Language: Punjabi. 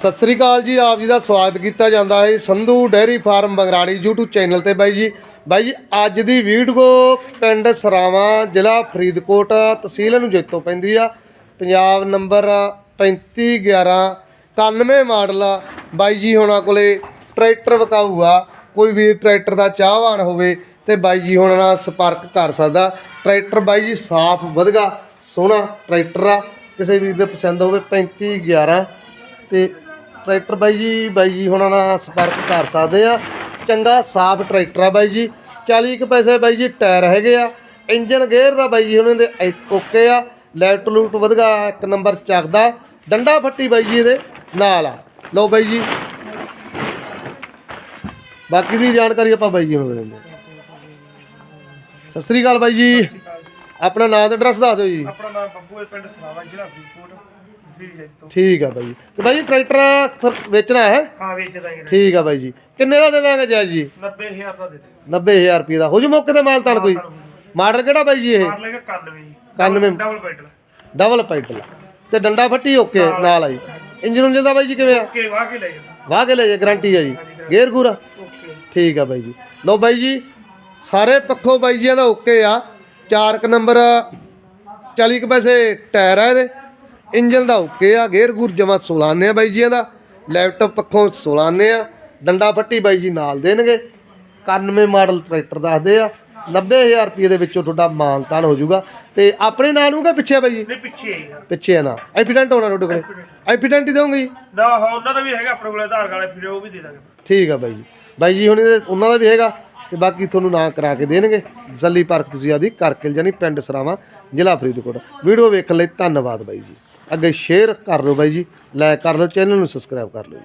ਸਤਿ ਸ੍ਰੀ ਅਕਾਲ ਜੀ, ਆਪ ਜੀ ਦਾ ਸਵਾਗਤ ਕੀਤਾ ਜਾਂਦਾ ਹੈ Sandhu dairy farm Bangrari YouTube channel ਤੇ ਬਾਈ ਜੀ। ਬਾਈ ਜੀ, ਅੱਜ ਦੀ ਵੀਡੀਓ ਪਿੰਡ ਸਰਾਵਾਂ, ਜ਼ਿਲ੍ਹਾ ਫਰੀਦਕੋਟ ਤਹਿਸੀਲ ਨੂੰ ਜੇਤੋਂ ਪੈਂਦੀ ਆ। ਪੰਜਾਬ ਨੰਬਰ 3511 91 ਮਾਡਲ ਆ। ਬਾਈ ਜੀ, ਹੋਣਾ ਕੋਲੇ ਟਰੈਕਟਰ ਵਿਕਾਊ ਆ। ਕੋਈ ਵੀ ਟਰੈਕਟਰ ਦਾ ਚਾਹਵਾਨ ਹੋਵੇ ਤੇ ਬਾਈ ਜੀ ਹੋਣਾ ਨਾਲ ਸੰਪਰਕ ਕਰ ਸਕਦਾ। ਟਰੈਕਟਰ ਬਾਈ ਜੀ ਸਾਫ਼ ਵਧਗਾ, ਸੋਹਣਾ ਟਰੈਕਟਰ ਆ। ਕਿਸੇ ਵੀਰ ਦੇ ਪਸੰਦ ਹੋਵੇ 3511 ਤੇ ਟਰੈਕਟਰ ਬਾਈ ਜੀ ਬਾਈ ਜੀ ਹੁਣਾਂ ਨਾਲ ਸੰਪਰਕ ਕਰ ਸਕਦੇ ਆ। ਚੰਗਾ, ਸਾਫ਼ ਟਰੈਕਟਰ ਆ ਬਾਈ ਜੀ। 40 ਕੁ ਪੈਸੇ ਬਾਈ ਜੀ ਟਾਇਰ ਹੈਗੇ ਆ। ਇੰਜਨ ਗੇਅਰ ਦਾ ਬਾਈ ਜੀ ਉਹਨਾਂ ਦੇ ਓਕੇ ਆ। ਲੈਫਟ ਲੂਟ ਵਧਗਾ, ਇੱਕ ਨੰਬਰ ਚੱਕਦਾ। ਡੰਡਾ ਫੱਟੀ ਬਾਈ ਜੀ ਦੇ ਨਾਲ ਆ। ਲਓ ਬਾਈ ਜੀ। ਬਾਕੀ ਦੀ ਜਾਣਕਾਰੀ ਆਪਾਂ ਬਾਈ ਜੀ ਨੂੰ ਦਿੰਦੇ ਸਤਿ ਸ੍ਰੀ ਅਕਾਲ ਬਾਈ ਜੀ। ਆਪਣਾ ਨਾਮ ਤੇ ਐਡਰੈਸ ਦੱਸ ਦਿਓ ਜੀ। ਆਪਣਾ ਨਾਮ ਬੱਬੂ ਹੈ, ਪਿੰਡ ਸਲਾਵਾ, ਜ਼ਿਲ੍ਹਾ ਫਰੀਦਕੋਟ। ਠੀਕ ਆ ਬਾਈ। ਜੀ ਤੇ ਬਾਈ ਜੀ ਟਰੈਕਟਰ ਫਿਰ ਵੇਚਣਾ ਹੈ? ਹਾਂ ਵੇਚਦਾ ਹੀ ਠੀਕ ਆ ਬਾਈ ਜੀ। ਕਿੰਨੇ ਦਾ ਦੇ ਦਾਂਗੇ ਜੈ? ਜੀ 90000 ਦਾ ਦੇ ਦੇ 90000 ਰੁਪਏ ਦਾ। ਹੋ ਜੂ ਮੌਕੇ ਤੇ ਮਾਲ ਤਾਨ ਕੋਈ? ਮਾਡਲ ਕਿਹੜਾ ਬਾਈ ਜੀ ਇਹ? ਮਾਰ ਲੇਗਾ 91 ਜੀ 91 ਡਬਲ ਪੈਡਲ। Double pedal. ਤੇ ਡੰਡਾ ਫੱਟੀ ਓਕੇ ਨਾਲ ਆ ਜੀ। ਇੰਜਨ ਉਂਜਨ ਦਾ ਬਾਈ ਜੀ ਕਿਵੇਂ ਆ? ਓਕੇ ਵਾਹ ਕੇ ਲੈ ਜਾ ਵਾਹ ਕੇ ਲੈ ਜੇ ਗਾਰੰਟੀ ਆ ਜੀ। ਗੇਅਰ ਗੂਰਾ ਓਕੇ। ਠੀਕ ਆ ਬਾਈ ਜੀ। ਲਓ ਬਾਈ ਜੀ ਸਾਰੇ ਪੱਖੋਂ ਬਾਈ ਜੀਆਂ ਦਾ ਓਕੇ ਆ। ਚਾਰ ਕ ਨੰਬਰ 40 ਕੁ ਪੈਸੇ ਟਾਇਰ ਆ ਇਹਦੇ। ਇੰਜਨ ਦਾ ਓਕੇ ਆ ਗੇਅਰ ਗੂਰ ਜਮਾ 16 ਆਨੇ ਆ ਬਾਈ ਜੀਆਂ ਦਾ ਲੈਪਟਾਪ ਪੱਖੋਂ 16 ਆਨੇ ਆ ਡੰਡਾ ਫੱਟੀ ਬਾਈ ਜੀ ਨਾਲ ਦੇਣਗੇ। 91 ਮਾਡਲ ਟਰੈਕਟਰ ਦੱਸਦੇ ਆ 90000 ਰੁਪਏ ਦੇ ਵਿੱਚੋਂ ਤੁਹਾਡਾ ਮਾਨਤਾਨ ਹੋ ਜਾਊਗਾ। ਤੇ ਆਪਣੇ ਨਾਂ ਨੂੰ ਕਿ ਪਿੱਛੇ ਬਾਈ ਜੀ? ਨਹੀਂ ਪਿੱਛੇ ਹੀ ਆ। ਪਿੱਛੇ ਆ ਨਾ। ਐਫੀਡੈਂਟ ਹੋਣਾ ਤੁਹਾਡੇ ਕੋਲੇ? ਐਫੀਡੈਂਟ ਹੀ ਦੋਗੇ ਜੀ? ਨਾ ਹਾਂ ਉਹਨਾਂ ਦਾ ਵੀ ਹੈਗਾ ਆਪਣੇ ਕੋਲ ਆਧਾਰ ਕਾਰਡ ਫਿਰ ਉਹ ਵੀ ਦੇ ਦਾਂਗੇ। ਠੀਕ ਆ ਬਾਈ ਜੀ। ਬਾਈ ਜੀ ਹੁਣ ਇਹਦੇ- ਉਹਨਾਂ ਦਾ ਵੀ ਹੈਗਾ ਤੇ ਬਾਕੀ ਤੁਹਾਨੂੰ ਨਾਂ ਕਰਾ ਕੇ ਦੇਣਗੇ। ਜੱਲੀ ਪਾਰਕ ਤੁਸੀਂ ਆਦੀ ਕਰਕਿਲ ਜਾਨੀ ਪਿੰਡ ਸਰਾਵਾਂ ਜ਼ਿਲ੍ਹਾ ਫਰੀਦਕੋਟ। ਵੀਡੀਓ ਵੇਖਣ ਲਈ ਧੰਨਵਾਦ ਬਾਈ ਜੀ। ਅੱਗੇ ਸ਼ੇਅਰ ਕਰ ਲਓ ਬਾਈ ਜੀ ਲਾਈਕ ਕਰ ਲਓ ਚੈਨਲ ਨੂੰ ਸਬਸਕ੍ਰਾਈਬ ਕਰ ਲਓ ਜੀ।